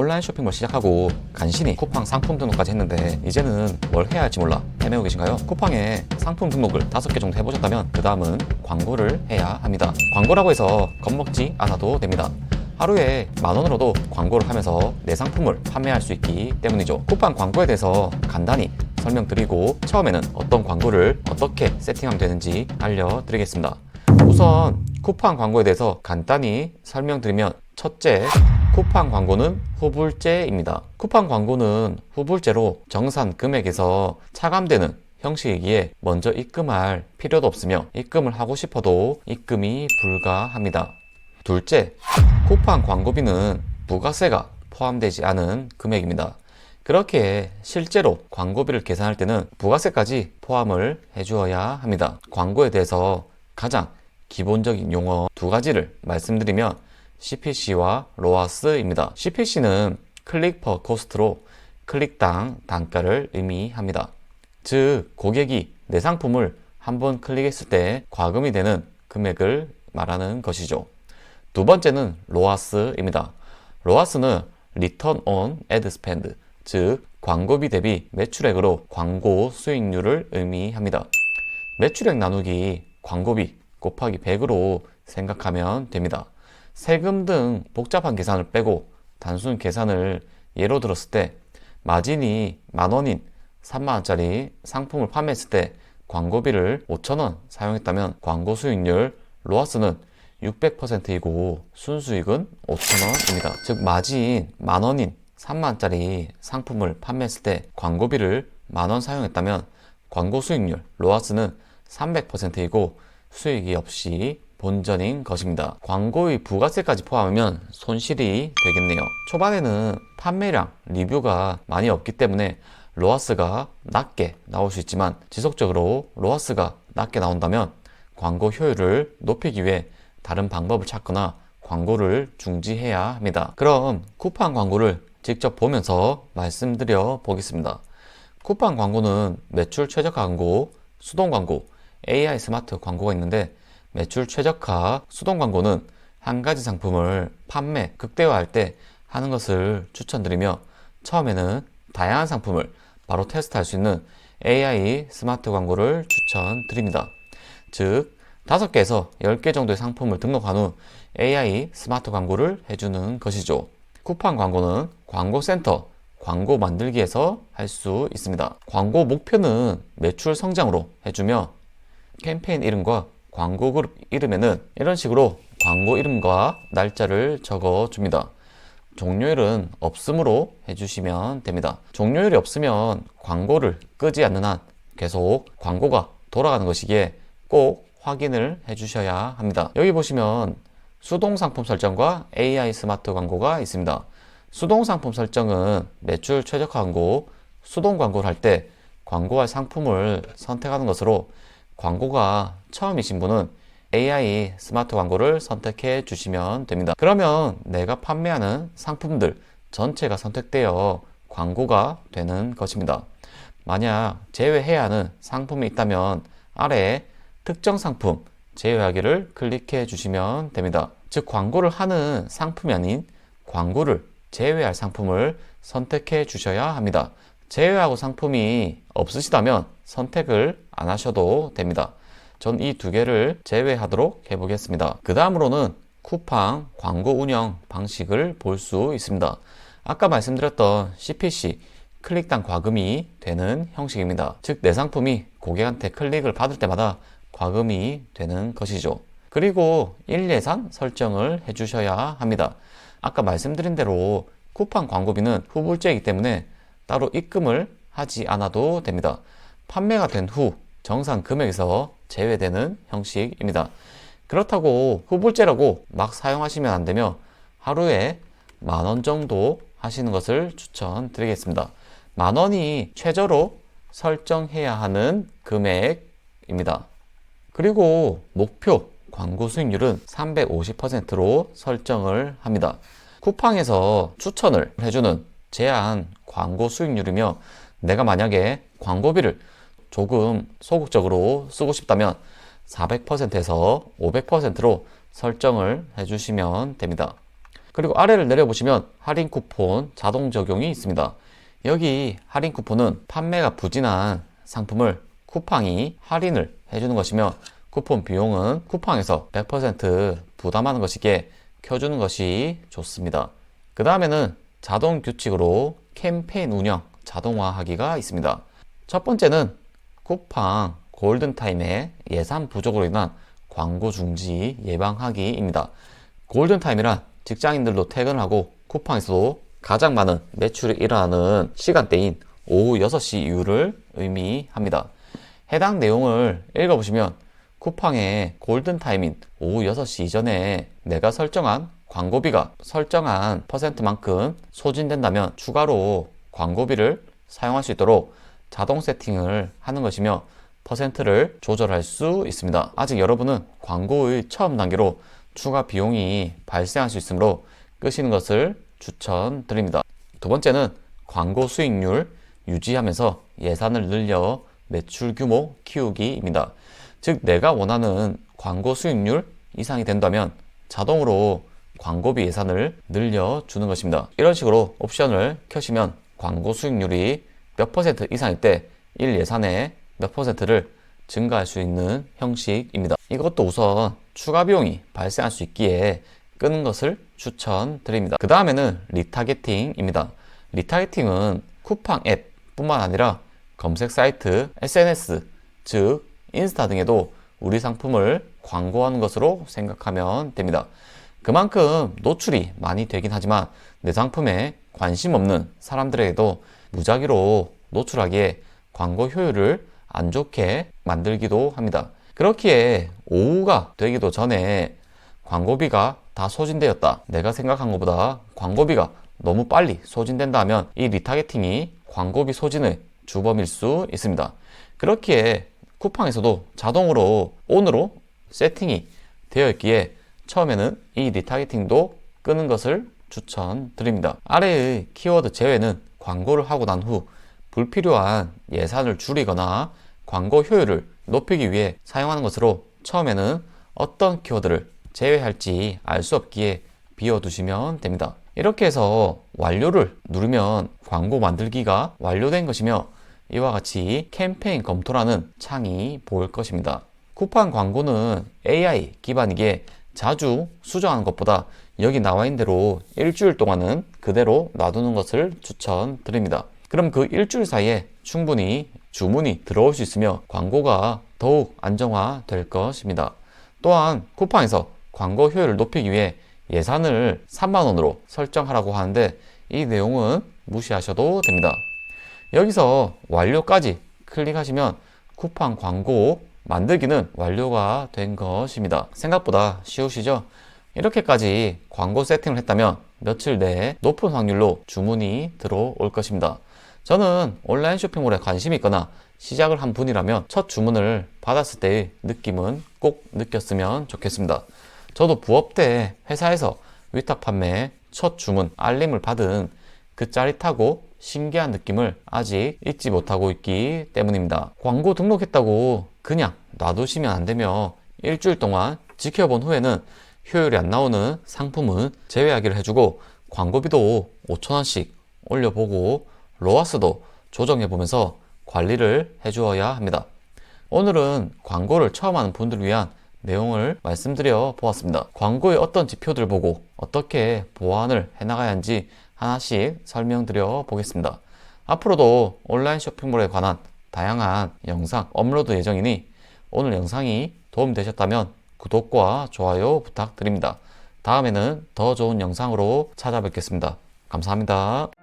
온라인 쇼핑몰 시작하고 간신히 쿠팡 상품 등록까지 했는데 이제는 뭘 해야 할지 몰라 헤매고 계신가요? 쿠팡에 상품 등록을 다섯 개 정도 해보셨다면 그 다음은 광고를 해야 합니다. 광고라고 해서 겁먹지 않아도 됩니다. 하루에 만 원으로도 광고를 하면서 내 상품을 판매할 수 있기 때문이죠. 쿠팡 광고에 대해서 간단히 설명드리고 처음에는 어떤 광고를 어떻게 세팅하면 되는지 알려드리겠습니다. 우선 쿠팡 광고에 대해서 간단히 설명드리면 첫째, 쿠팡 광고는 후불제입니다. 쿠팡 광고는 후불제로 정산 금액에서 차감되는 형식이기에 먼저 입금할 필요도 없으며 입금을 하고 싶어도 입금이 불가합니다. 둘째, 쿠팡 광고비는 부가세가 포함되지 않은 금액입니다. 그렇게 실제로 광고비를 계산할 때는 부가세까지 포함을 해주어야 합니다. 광고에 대해서 가장 기본적인 용어 두 가지를 말씀드리면 CPC와 로아스입니다. CPC는 클릭 퍼 코스트로 클릭당 단가를 의미합니다. 즉, 고객이 내 상품을 한 번 클릭했을 때 과금이 되는 금액을 말하는 것이죠. 두 번째는 로아스입니다. 로아스는 Return on Ad Spend, 즉 광고비 대비 매출액으로 광고 수익률을 의미합니다. 매출액 나누기 광고비 곱하기 100으로 생각하면 됩니다. 세금 등 복잡한 계산을 빼고 단순 계산을 예로 들었을 때 마진이 만 원인 3만 원짜리 상품을 판매했을 때 광고비를 5천 원 사용했다면 광고 수익률 로아스는 600%이고 순수익은 5,000원입니다. 즉 마진 만 원인 3만 원짜리 상품을 판매했을 때 광고비를 만 원 사용했다면 광고 수익률 로아스는 300%이고 수익이 없이 본전인 것입니다. 광고의 부가세까지 포함하면 손실이 되겠네요. 초반에는 판매량, 리뷰가 많이 없기 때문에 로아스가 낮게 나올 수 있지만 지속적으로 로아스가 낮게 나온다면 광고 효율을 높이기 위해 다른 방법을 찾거나 광고를 중지해야 합니다. 그럼 쿠팡 광고를 직접 보면서 말씀드려 보겠습니다. 쿠팡 광고는 매출 최적화 광고, 수동 광고, AI 스마트 광고가 있는데 매출 최적화 수동 광고는 한 가지 상품을 판매 극대화할 때 하는 것을 추천드리며 처음에는 다양한 상품을 바로 테스트할 수 있는 AI 스마트 광고를 추천드립니다. 즉, 5개에서 10개 정도의 상품을 등록한 후 AI 스마트 광고를 해주는 것이죠. 쿠팡 광고는 광고센터, 광고 만들기에서 할 수 있습니다. 광고 목표는 매출 성장으로 해주며 캠페인 이름과 광고 그룹 이름에는 이런 식으로 광고 이름과 날짜를 적어 줍니다. 종료일은 없음으로 해주시면 됩니다. 종료일이 없으면 광고를 끄지 않는 한 계속 광고가 돌아가는 것이기에 꼭 확인을 해주셔야 합니다. 여기 보시면 수동 상품 설정과 AI 스마트 광고가 있습니다. 수동 상품 설정은 매출 최적화 광고, 수동 광고를 할 때 광고할 상품을 선택하는 것으로 광고가 처음이신 분은 AI 스마트 광고를 선택해 주시면 됩니다. 그러면 내가 판매하는 상품들 전체가 선택되어 광고가 되는 것입니다. 만약 제외해야 하는 상품이 있다면 아래 특정 상품 제외하기를 클릭해 주시면 됩니다. 즉 광고를 하는 상품이 아닌 광고를 제외할 상품을 선택해 주셔야 합니다. 제외하고 상품이 없으시다면 선택을 안 하셔도 됩니다. 전 이 두 개를 제외하도록 해보겠습니다. 그 다음으로는 쿠팡 광고 운영 방식을 볼 수 있습니다. 아까 말씀드렸던 CPC 클릭당 과금이 되는 형식입니다. 즉 내 상품이 고객한테 클릭을 받을 때마다 과금이 되는 것이죠. 그리고 1 예산 설정을 해주셔야 합니다. 아까 말씀드린 대로 쿠팡 광고비는 후불제이기 때문에 따로 입금을 하지 않아도 됩니다. 판매가 된 후 정산 금액에서 제외되는 형식입니다. 그렇다고 후불제라고 막 사용하시면 안 되며 하루에 만 원 정도 하시는 것을 추천드리겠습니다. 만 원이 최저로 설정해야 하는 금액입니다. 그리고 목표 광고 수익률은 350%로 설정을 합니다. 쿠팡에서 추천을 해주는 제한 광고 수익률이며 내가 만약에 광고비를 조금 소극적으로 쓰고 싶다면 400%에서 500%로 설정을 해주시면 됩니다. 그리고 아래를 내려보시면 할인 쿠폰 자동 적용이 있습니다. 여기 할인 쿠폰은 판매가 부진한 상품을 쿠팡이 할인을 해주는 것이며 쿠폰 비용은 쿠팡에서 100% 부담하는 것이기에 켜주는 것이 좋습니다. 그 다음에는 자동 규칙으로 캠페인 운영 자동화하기가 있습니다. 첫 번째는 쿠팡 골든타임의 예산 부족으로 인한 광고 중지 예방하기입니다. 골든타임이란 직장인들도 퇴근하고 쿠팡에서도 가장 많은 매출이 일어나는 시간대인 오후 6시 이후를 의미합니다. 해당 내용을 읽어보시면 쿠팡의 골든타임인 오후 6시 이전에 내가 설정한 광고비가 설정한 퍼센트만큼 소진된다면 추가로 광고비를 사용할 수 있도록 자동 세팅을 하는 것이며 퍼센트를 조절할 수 있습니다. 아직 여러분은 광고의 처음 단계로 추가 비용이 발생할 수 있으므로 끄시는 것을 추천드립니다. 두 번째는 광고 수익률 유지하면서 예산을 늘려 매출 규모 키우기입니다. 즉, 내가 원하는 광고 수익률 이상이 된다면 자동으로 광고비 예산을 늘려주는 것입니다. 이런 식으로 옵션을 켜시면 광고 수익률이 몇 퍼센트 이상일 때 1 예산의 몇 퍼센트를 증가할 수 있는 형식입니다. 이것도 우선 추가 비용이 발생할 수 있기에 끄는 것을 추천드립니다. 그 다음에는 리타게팅입니다. 리타게팅은 쿠팡 앱 뿐만 아니라 검색 사이트, SNS, 즉 인스타 등에도 우리 상품을 광고하는 것으로 생각하면 됩니다. 그만큼 노출이 많이 되긴 하지만 내 상품에 관심 없는 사람들에게도 무작위로 노출하기에 광고 효율을 안 좋게 만들기도 합니다. 그렇기에 오후가 되기도 전에 광고비가 다 소진되었다. 내가 생각한 것보다 광고비가 너무 빨리 소진된다면 이 리타게팅이 광고비 소진의 주범일 수 있습니다. 그렇기에 쿠팡에서도 자동으로 온으로 세팅이 되어 있기에 처음에는 이 리타게팅도 끄는 것을 추천드립니다. 아래의 키워드 제외는 광고를 하고 난 후 불필요한 예산을 줄이거나 광고 효율을 높이기 위해 사용하는 것으로 처음에는 어떤 키워드를 제외할지 알 수 없기에 비워두시면 됩니다. 이렇게 해서 완료를 누르면 광고 만들기가 완료된 것이며 이와 같이 캠페인 검토라는 창이 보일 것입니다. 쿠팡 광고는 AI 기반이기에 자주 수정하는 것보다 여기 나와 있는 대로 일주일 동안은 그대로 놔두는 것을 추천드립니다. 그럼 그 일주일 사이에 충분히 주문이 들어올 수 있으며 광고가 더욱 안정화될 것입니다. 또한 쿠팡에서 광고 효율을 높이기 위해 예산을 3만원으로 설정하라고 하는데 이 내용은 무시하셔도 됩니다. 여기서 완료까지 클릭하시면 쿠팡 광고 만들기는 완료가 된 것입니다. 생각보다 쉬우시죠? 이렇게까지 광고 세팅을 했다면 며칠 내에 높은 확률로 주문이 들어올 것입니다. 저는 온라인 쇼핑몰에 관심이 있거나 시작을 한 분이라면 첫 주문을 받았을 때의 느낌은 꼭 느꼈으면 좋겠습니다. 저도 부업 때 회사에서 위탁 판매 첫 주문 알림을 받은 그 짜릿하고 신기한 느낌을 아직 잊지 못하고 있기 때문입니다. 광고 등록했다고 그냥 놔두시면 안 되며 일주일 동안 지켜본 후에는 효율이 안 나오는 상품은 제외하기를 해주고 광고비도 5천원씩 올려보고 로아스도 조정해보면서 관리를 해주어야 합니다. 오늘은 광고를 처음 하는 분들을 위한 내용을 말씀드려 보았습니다. 광고의 어떤 지표들 보고 어떻게 보완을 해나가야 하는지 하나씩 설명드려 보겠습니다. 앞으로도 온라인 쇼핑몰에 관한 다양한 영상 업로드 예정이니 오늘 영상이 도움되셨다면 구독과 좋아요 부탁드립니다. 다음에는 더 좋은 영상으로 찾아뵙겠습니다. 감사합니다.